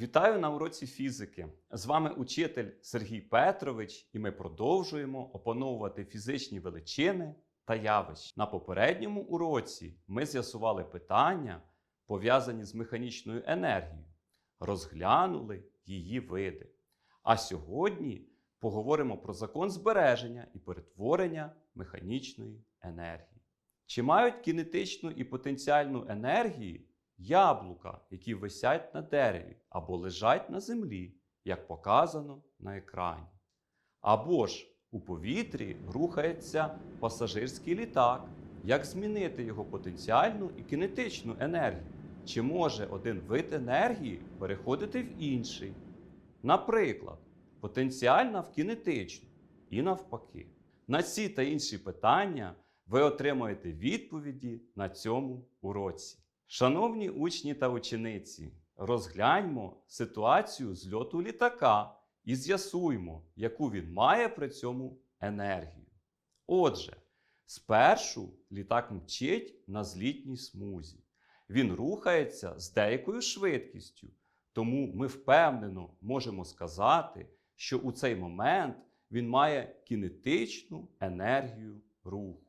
Вітаю на уроці фізики. З вами учитель Сергій Петрович, і ми продовжуємо опановувати фізичні величини та явища. На попередньому уроці ми з'ясували питання, пов'язані з механічною енергією, розглянули її види. А сьогодні поговоримо про закон збереження і перетворення механічної енергії. Чи мають кінетичну і потенціальну енергії яблука, які висять на дереві або лежать на землі, як показано на екрані? Або ж у повітрі рухається пасажирський літак. Як змінити його потенціальну і кінетичну енергію? Чи може один вид енергії переходити в інший? Наприклад, потенціальна в кінетичну і навпаки. На ці та інші питання ви отримаєте відповіді на цьому уроці. Шановні учні та учениці, розгляньмо ситуацію зльоту літака і з'ясуємо, яку він має при цьому енергію. Отже, спершу літак мчить на злітній смузі. Він рухається з деякою швидкістю, тому ми впевнено можемо сказати, що у цей момент він має кінетичну енергію руху.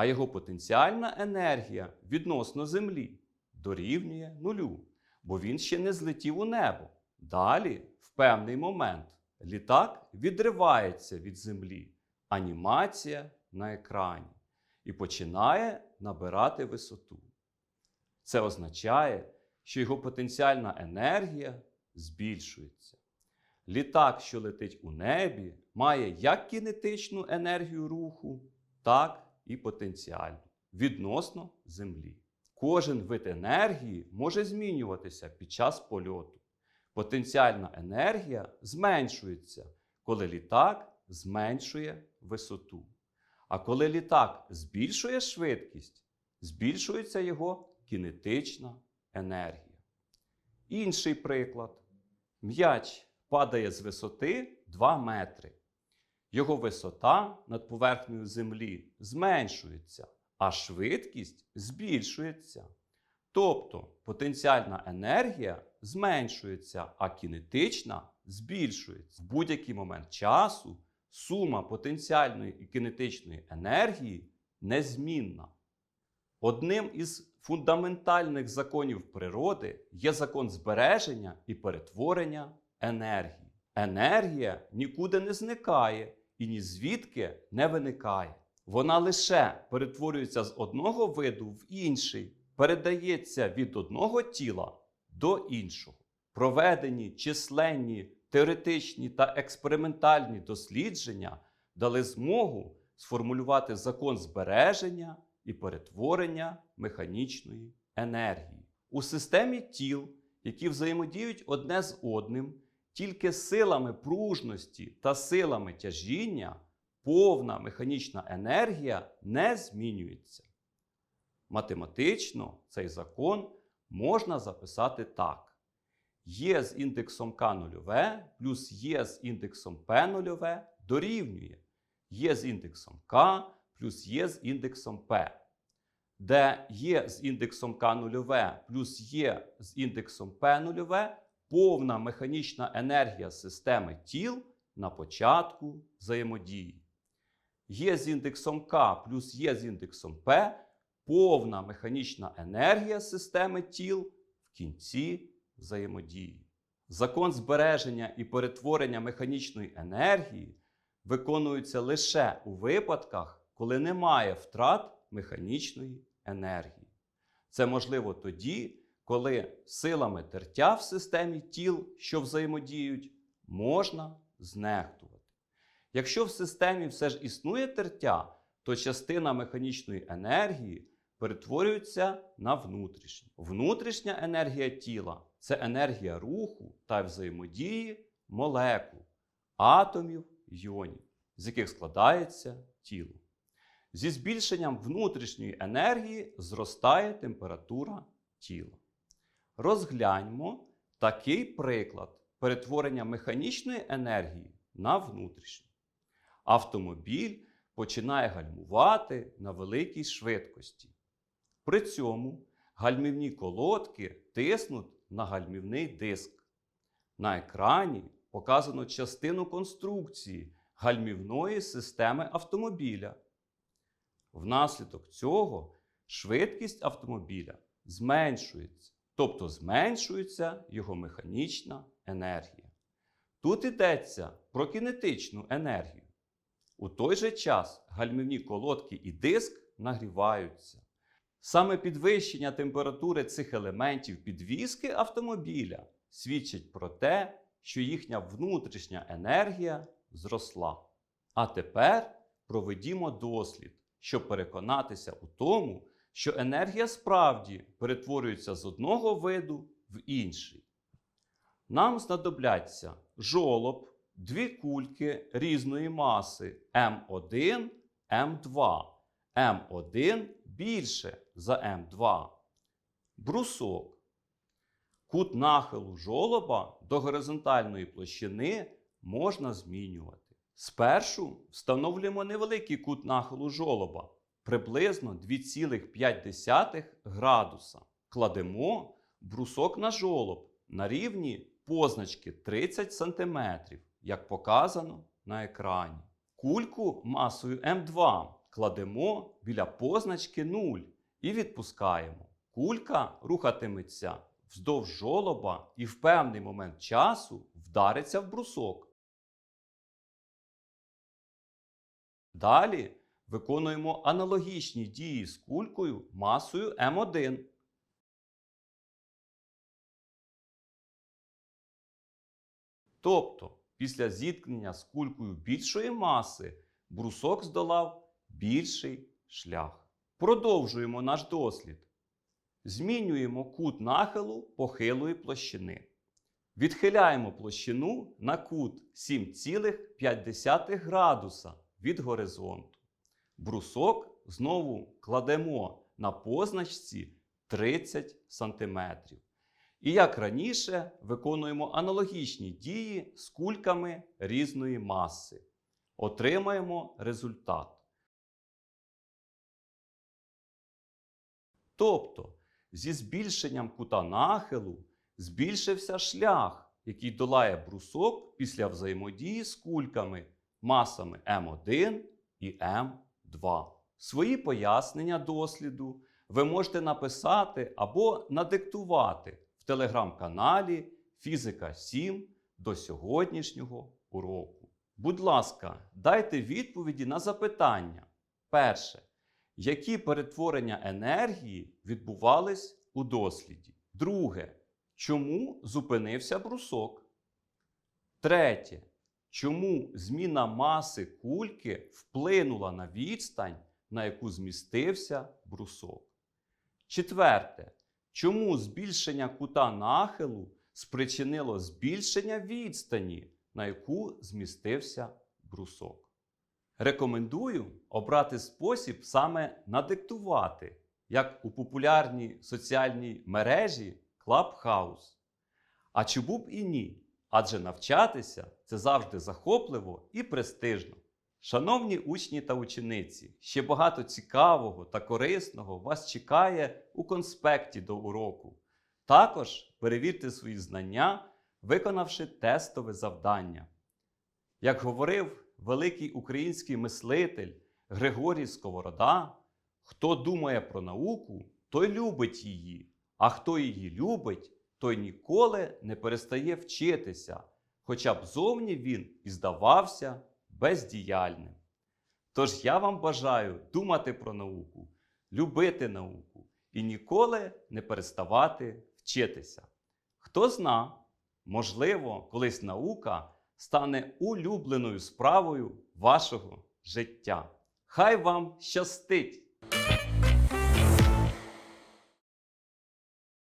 А його потенціальна енергія відносно Землі дорівнює нулю, бо він ще не злетів у небо. Далі, в певний момент, літак відривається від Землі, анімація на екрані, і починає набирати висоту. Це означає, що його потенціальна енергія збільшується. Літак, що летить у небі, має як кінетичну енергію руху, так і потенціальну відносно Землі. Кожен вид енергії може змінюватися під час польоту. Потенціальна енергія зменшується, коли літак зменшує висоту. А коли літак збільшує швидкість, збільшується його кінетична енергія. Інший приклад. М'яч падає з висоти 2 метри. Його висота над поверхнею Землі зменшується, а швидкість збільшується. Тобто потенціальна енергія зменшується, а кінетична збільшується. В будь-який момент часу сума потенціальної і кінетичної енергії незмінна. Одним із фундаментальних законів природи є закон збереження і перетворення енергії. Енергія нікуди не зникає і ні звідки не виникає. Вона лише перетворюється з одного виду в інший, передається від одного тіла до іншого. Проведені численні теоретичні та експериментальні дослідження дали змогу сформулювати закон збереження і перетворення механічної енергії. У системі тіл, які взаємодіють одне з одним, тільки силами пружності та силами тяжіння повна механічна енергія не змінюється. Математично цей закон можна записати так: Є з індексом К нульове плюс Є з індексом П нульове дорівнює. Є з індексом К плюс Є з індексом П, де Є з індексом К нульове плюс Є з індексом П нульове повна механічна енергія системи тіл на початку взаємодії. Є з індексом К плюс Є з індексом П повна механічна енергія системи тіл в кінці взаємодії. Закон збереження і перетворення механічної енергії виконується лише у випадках, коли немає втрат механічної енергії. Це можливо тоді, коли силами тертя в системі тіл, що взаємодіють, можна знехтувати. Якщо в системі все ж існує тертя, то частина механічної енергії перетворюється на внутрішню. Внутрішня енергія тіла це енергія руху та взаємодії молекул, атомів, йонів, з яких складається тіло. Зі збільшенням внутрішньої енергії зростає температура тіла. Розгляньмо такий приклад перетворення механічної енергії на внутрішню. Автомобіль починає гальмувати на великій швидкості. При цьому гальмівні колодки тиснуть на гальмівний диск. На екрані показано частину конструкції гальмівної системи автомобіля. Внаслідок цього швидкість автомобіля зменшується, тобто зменшується його механічна енергія. Тут йдеться про кінетичну енергію. У той же час гальмівні колодки і диск нагріваються. Саме підвищення температури цих елементів підвіски автомобіля свідчить про те, що їхня внутрішня енергія зросла. А тепер проведімо дослід, щоб переконатися у тому, що енергія справді перетворюється з одного виду в інший. Нам знадобляться жолоб, дві кульки різної маси М1, М2. М1 більше за М2. Брусок. Кут нахилу жолоба до горизонтальної площини можна змінювати. Спершу встановлюємо невеликий кут нахилу жолоба приблизно 2,5 градуса. Кладемо брусок на жолоб на рівні позначки 30 см, як показано на екрані. Кульку масою М2 кладемо біля позначки 0 і відпускаємо. Кулька рухатиметься вздовж жолоба і в певний момент часу вдариться в брусок. Далі виконуємо аналогічні дії з кулькою масою М1. Тобто, після зіткнення з кулькою більшої маси брусок здолав більший шлях. Продовжуємо наш дослід. Змінюємо кут нахилу похилої площини. Відхиляємо площину на кут 7,5 градуса від горизонту. Брусок знову кладемо на позначці 30 см. І як раніше, виконуємо аналогічні дії з кульками різної маси. Отримаємо результат. Тобто, зі збільшенням кута нахилу збільшився шлях, який долає брусок після взаємодії з кульками масами М1 і М2. Свої пояснення досліду ви можете написати або надиктувати в телеграм-каналі Фізика 7 до сьогоднішнього уроку. Будь ласка, дайте відповіді на запитання. Перше. Які перетворення енергії відбувались у досліді? Друге. Чому зупинився брусок? Третє. Чому зміна маси кульки вплинула на відстань, на яку змістився брусок? Четверте. Чому збільшення кута нахилу спричинило збільшення відстані, на яку змістився брусок? Рекомендую обрати спосіб саме надиктувати, як у популярній соціальній мережі Clubhouse. А чому б і ні? Адже навчатися це завжди захопливо і престижно. Шановні учні та учениці, ще багато цікавого та корисного вас чекає у конспекті до уроку. Також перевірте свої знання, виконавши тестове завдання. Як говорив великий український мислитель Григорій Сковорода, хто думає про науку, той любить її, а хто її любить, той ніколи не перестає вчитися, хоча б зовні він і здавався бездіяльним. Тож я вам бажаю думати про науку, любити науку і ніколи не переставати вчитися. Хто зна, можливо, колись наука стане улюбленою справою вашого життя. Хай вам щастить!